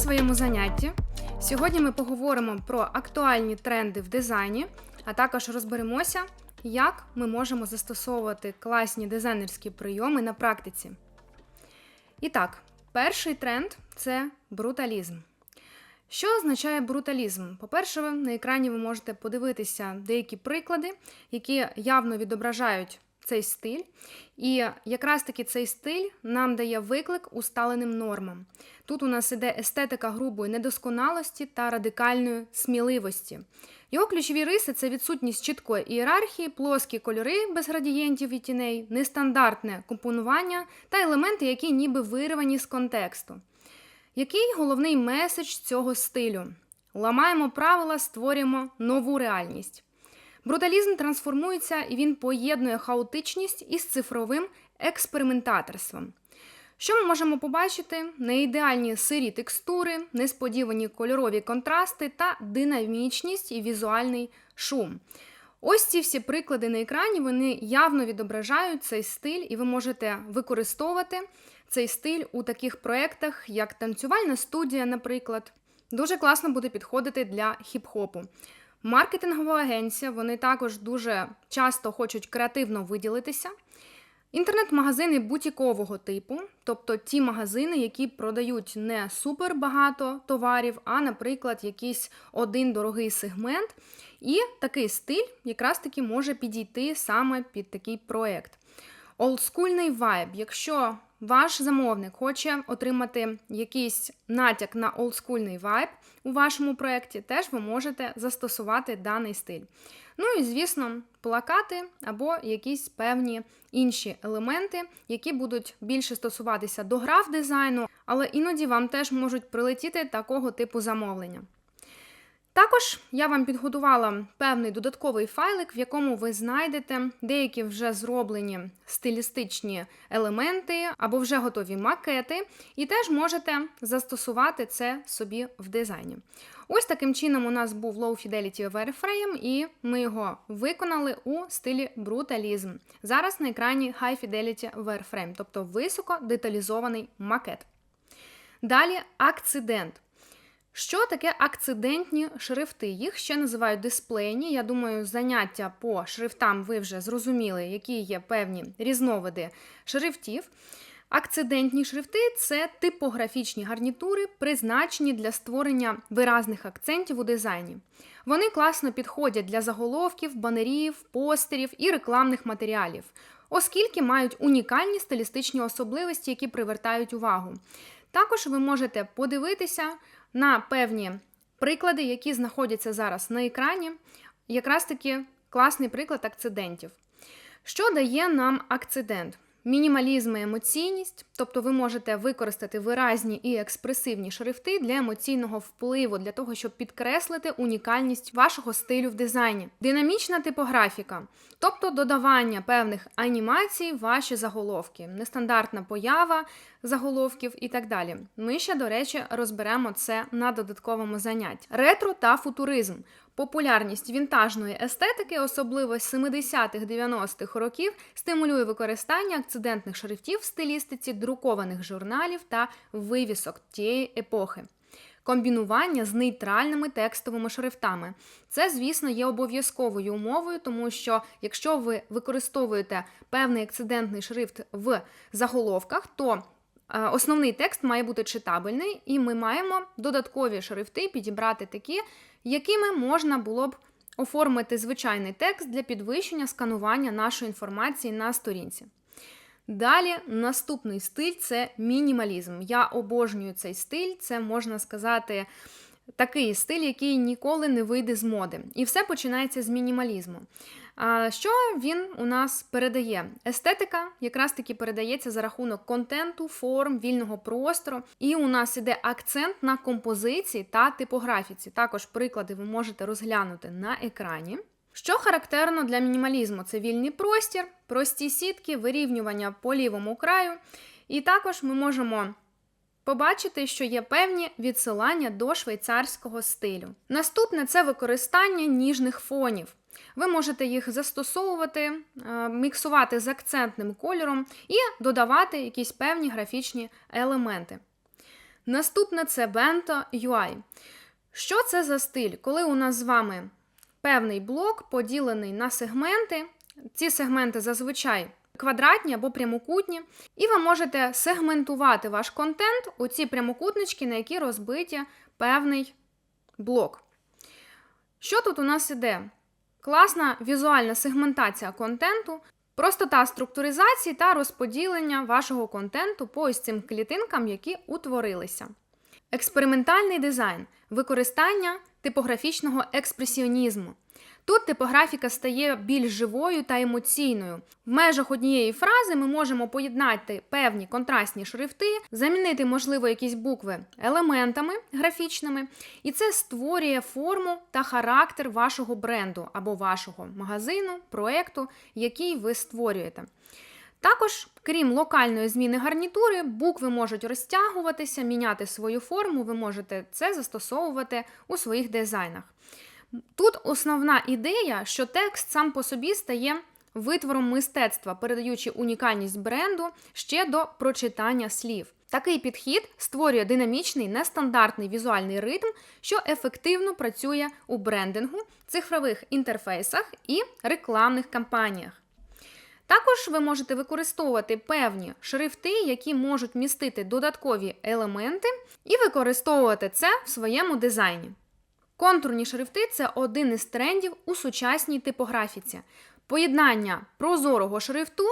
Своєму занятті. Сьогодні ми поговоримо про актуальні тренди в дизайні, а також розберемося, як ми можемо застосовувати класні дизайнерські прийоми на практиці. І так, перший тренд це бруталізм. Що означає бруталізм? По-перше, на екрані ви можете подивитися деякі приклади, які явно відображають цей стиль. І якраз таки цей стиль нам дає виклик усталеним нормам. Тут у нас іде естетика грубої недосконалості та радикальної сміливості. Його ключові риси це відсутність чіткої ієрархії, плоскі кольори без градієнтів і тіней, нестандартне компонування та елементи, які ніби вирвані з контексту. Який головний меседж цього стилю? Ламаємо правила, створюємо нову реальність. Бруталізм трансформується і він поєднує хаотичність із цифровим експериментаторством. Що ми можемо побачити? Неідеальні сирі текстури, несподівані кольорові контрасти та динамічність і візуальний шум. Ось ці всі приклади на екрані вони явно відображають цей стиль, і ви можете використовувати цей стиль у таких проєктах, як танцювальна студія, наприклад. Дуже класно буде підходити для хіп-хопу. Маркетингова агенція, вони також дуже часто хочуть креативно виділитися. Інтернет-магазини бутікового типу, тобто ті магазини, які продають не супер багато товарів, а, наприклад, якийсь один дорогий сегмент. І такий стиль якраз таки може підійти саме під такий проєкт. Олдскульний вайб. Якщо ваш замовник хоче отримати якийсь натяк на олдскульний вайб у вашому проєкті, теж ви можете застосувати даний стиль. Ну і, звісно, плакати або якісь певні інші елементи, які будуть більше стосуватися до граф дизайну, але іноді вам теж можуть прилетіти такого типу замовлення. Також я вам підготувала певний додатковий файлик, в якому ви знайдете деякі вже зроблені стилістичні елементи або вже готові макети, і теж можете застосувати це собі в дизайні. Ось таким чином у нас був Low Fidelity Wireframe, і ми його виконали у стилі бруталізм. Зараз на екрані High Fidelity Wireframe, тобто високо деталізований макет. Далі акцидент. Що таке акцидентні шрифти? Їх ще називають дисплейні. Я думаю, заняття по шрифтам ви вже зрозуміли, які є певні різновиди шрифтів. Акцидентні шрифти це типографічні гарнітури, призначені для створення виразних акцентів у дизайні. Вони класно підходять для заголовків, банерів, постерів і рекламних матеріалів, оскільки мають унікальні стилістичні особливості, які привертають увагу. Також ви можете подивитися на певні приклади, які знаходяться зараз на екрані. Якраз таки класний приклад акцидентів. Що дає нам акцидент? Мінімалізм і емоційність, тобто ви можете використати виразні і експресивні шрифти для емоційного впливу, для того, щоб підкреслити унікальність вашого стилю в дизайні. Динамічна типографіка, тобто додавання певних анімацій в ваші заголовки, нестандартна поява заголовків і так далі. Ми ще, до речі, розберемо це на додатковому занятті. Ретро та футуризм. Популярність вінтажної естетики, особливо 70-х-90-х років, стимулює використання акцидентних шрифтів в стилістиці друкованих журналів та вивісок тієї епохи. Комбінування з нейтральними текстовими шрифтами. Це, звісно, є обов'язковою умовою, тому що якщо ви використовуєте певний акцидентний шрифт в заголовках, то Основний текст має бути читабельний, і ми маємо додаткові шрифти підібрати такі, якими можна було б оформити звичайний текст для підвищення сканування нашої інформації на сторінці. Далі наступний стиль це мінімалізм. Я обожнюю цей стиль, це можна сказати. Такий стиль, який ніколи не вийде з моди. І все починається з мінімалізму. Що він у нас передає? Естетика якраз таки передається за рахунок контенту, форм, вільного простору. І у нас іде акцент на композиції та типографіці. Також приклади ви можете розглянути на екрані. Що характерно для мінімалізму? Це вільний простір, прості сітки, вирівнювання по лівому краю. І також ми можемо побачити, що є певні відсилання до швейцарського стилю. Наступне це використання ніжних фонів. Ви можете їх застосовувати, е, міксувати з акцентним кольором і додавати якісь певні графічні елементи. Наступне це Bento UI. Що це за стиль? Коли у нас з вами певний блок поділений на сегменти, ці сегменти зазвичай квадратні або прямокутні, і ви можете сегментувати ваш контент у ці прямокутнички, на які розбиті певний блок. Що тут у нас іде? Класна візуальна сегментація контенту, простота структуризації та розподілення вашого контенту по ось цим клітинкам, які утворилися. Експериментальний дизайн, використання типографічного експресіонізму. Тут типографіка стає більш живою та емоційною. В межах однієї фрази ми можемо поєднати певні контрастні шрифти, замінити, можливо, якісь букви елементами графічними, і це створює форму та характер вашого бренду або вашого магазину, проекту, який ви створюєте. Також, крім локальної зміни гарнітури, букви можуть розтягуватися, міняти свою форму, ви можете це застосовувати у своїх дизайнах. Тут основна ідея, що текст сам по собі стає витвором мистецтва, передаючи унікальність бренду ще до прочитання слів. Такий підхід створює динамічний, нестандартний візуальний ритм, що ефективно працює у брендингу, цифрових інтерфейсах і рекламних кампаніях. Також ви можете використовувати певні шрифти, які можуть містити додаткові елементи, і використовувати це в своєму дизайні. Контурні шрифти це один із трендів у сучасній типографіці. Поєднання прозорого шрифту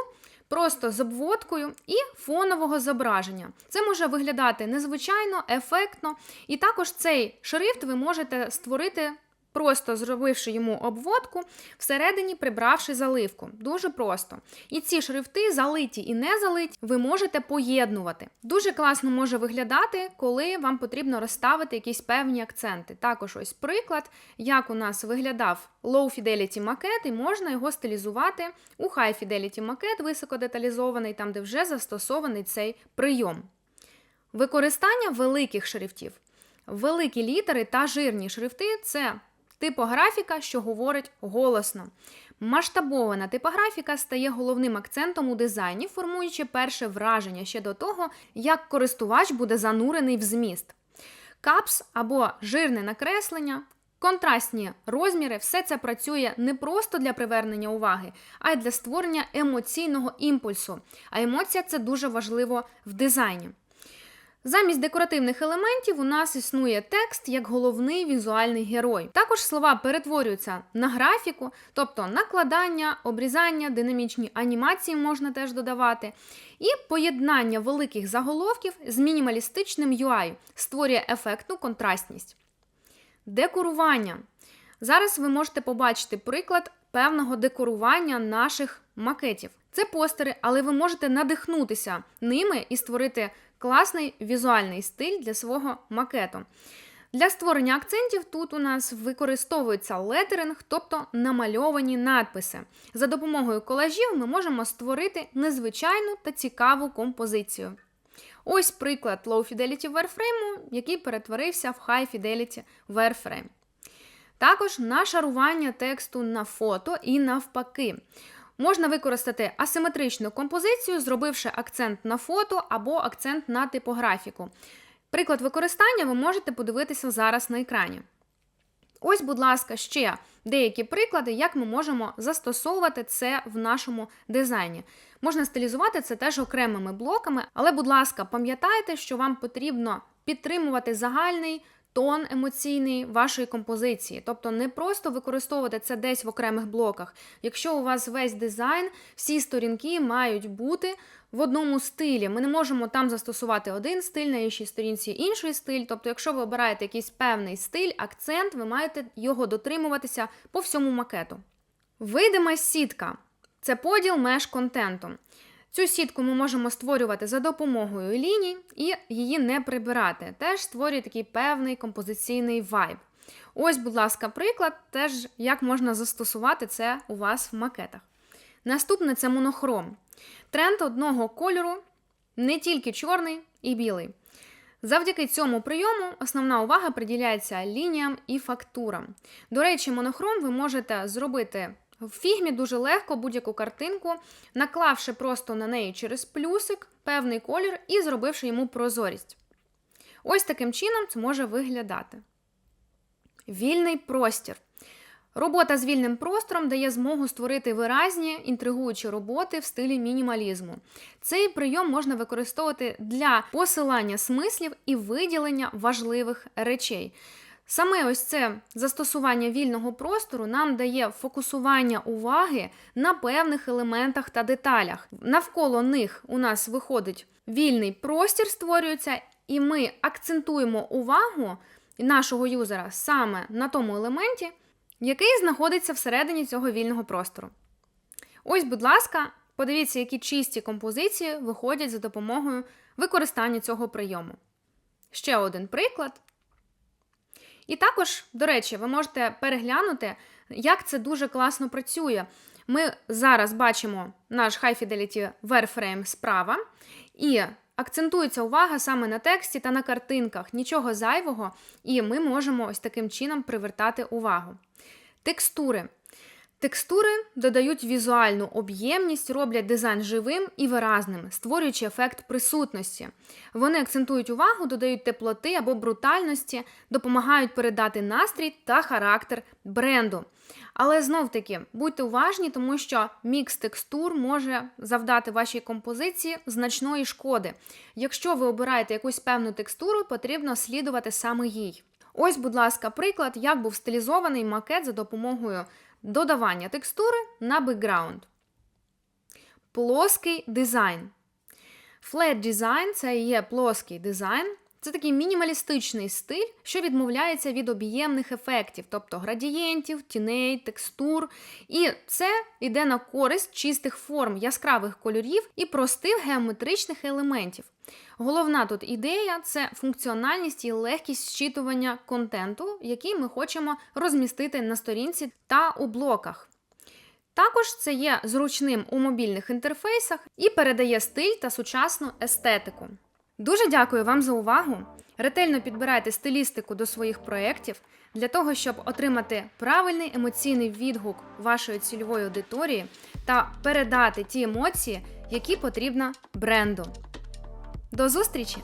просто з обводкою і фонового зображення. Це може виглядати незвичайно, ефектно, і також цей шрифт ви можете створити просто зробивши йому обводку, всередині прибравши заливку. Дуже просто. І ці шрифти, залиті і не залиті, ви можете поєднувати. Дуже класно може виглядати, коли вам потрібно розставити якісь певні акценти. Також ось приклад, як у нас виглядав Low Fidelity макет, і можна його стилізувати у High Fidelity макет, високодеталізований, там, де вже застосований цей прийом. Використання великих шрифтів. Великі літери та жирні шрифти це Типографіка, що говорить голосно. Масштабована типографіка стає головним акцентом у дизайні, формуючи перше враження ще до того, як користувач буде занурений в зміст. Капс або жирне накреслення, контрастні розміри все це працює не просто для привернення уваги, а й для створення емоційного імпульсу. А емоція це дуже важливо в дизайні. Замість декоративних елементів у нас існує текст як головний візуальний герой. Також слова перетворюються на графіку, тобто накладання, обрізання, динамічні анімації можна теж додавати. І поєднання великих заголовків з мінімалістичним UI створює ефектну контрастність. Декорування. Зараз ви можете побачити приклад певного декорування наших макетів. Це постери, але ви можете надихнутися ними і створити класний візуальний стиль для свого макету. Для створення акцентів тут у нас використовується летеринг, тобто намальовані надписи. За допомогою колажів ми можемо створити незвичайну та цікаву композицію. Ось приклад Low Fidelity Wireframe, який перетворився в High Fidelity Wireframe. Також нашарування тексту на фото і навпаки. Можна використати асиметричну композицію, зробивши акцент на фото або акцент на типографіку. Приклад використання ви можете подивитися зараз на екрані. Ось, будь ласка, ще деякі приклади, як ми можемо застосовувати це в нашому дизайні. Можна стилізувати це теж окремими блоками, але, будь ласка, пам'ятайте, що вам потрібно підтримувати загальний тон емоційний вашої композиції. Тобто не просто використовувати це десь в окремих блоках. Якщо у вас весь дизайн, всі сторінки мають бути в одному стилі. Ми не можемо там застосувати один стиль, на іншій сторінці інший стиль. Тобто, якщо ви обираєте якийсь певний стиль, акцент, ви маєте його дотримуватися по всьому макету. Видима сітка це поділ меж контенту. Цю сітку ми можемо створювати за допомогою ліній і її не прибирати. Теж створює такий певний композиційний вайб. Ось, будь ласка, приклад, теж як можна застосувати це у вас в макетах. Наступне це монохром. Тренд одного кольору не тільки чорний і білий. Завдяки цьому прийому основна увага приділяється лініям і фактурам. До речі, монохром ви можете зробити в фігмі дуже легко будь-яку картинку, наклавши просто на неї через плюсик певний колір і зробивши йому прозорість. Ось таким чином це може виглядати. Вільний простір. Робота з вільним простором дає змогу створити виразні інтригуючі роботи в стилі мінімалізму. Цей прийом можна використовувати для посилання смислів і виділення важливих речей. Саме ось це застосування вільного простору нам дає фокусування уваги на певних елементах та деталях. Навколо них у нас виходить вільний простір, створюється, і ми акцентуємо увагу нашого юзера саме на тому елементі, який знаходиться всередині цього вільного простору. Ось, будь ласка, подивіться, які чисті композиції виходять за допомогою використання цього прийому. Ще один приклад. І також, до речі, ви можете переглянути, як це дуже класно працює. Ми зараз бачимо наш High Fidelity Wireframe справа, і акцентується увага саме на тексті та на картинках, нічого зайвого, і ми можемо ось таким чином привертати увагу. Текстури. Текстури додають візуальну об'ємність, роблять дизайн живим і виразним, створюючи ефект присутності. Вони акцентують увагу, додають теплоти або брутальності, допомагають передати настрій та характер бренду. Але знов таки будьте уважні, тому що мікс текстур може завдати вашій композиції значної шкоди. Якщо ви обираєте якусь певну текстуру, потрібно слідувати саме їй. Ось, будь ласка, приклад, як був стилізований макет за допомогою додавання текстури на бекграунд. Плоский дизайн. Flat design – це є плоский дизайн. Це такий мінімалістичний стиль, що відмовляється від об'ємних ефектів, тобто градієнтів, тіней, текстур. І це йде на користь чистих форм, яскравих кольорів і простих геометричних елементів. Головна тут ідея це функціональність і легкість зчитування контенту, який ми хочемо розмістити на сторінці та у блоках. Також це є зручним у мобільних інтерфейсах і передає стиль та сучасну естетику. Дуже дякую вам за увагу. Ретельно підбирайте стилістику до своїх проєктів для того, щоб отримати правильний емоційний відгук вашої цільової аудиторії та передати ті емоції, які потрібно бренду. До зустрічі!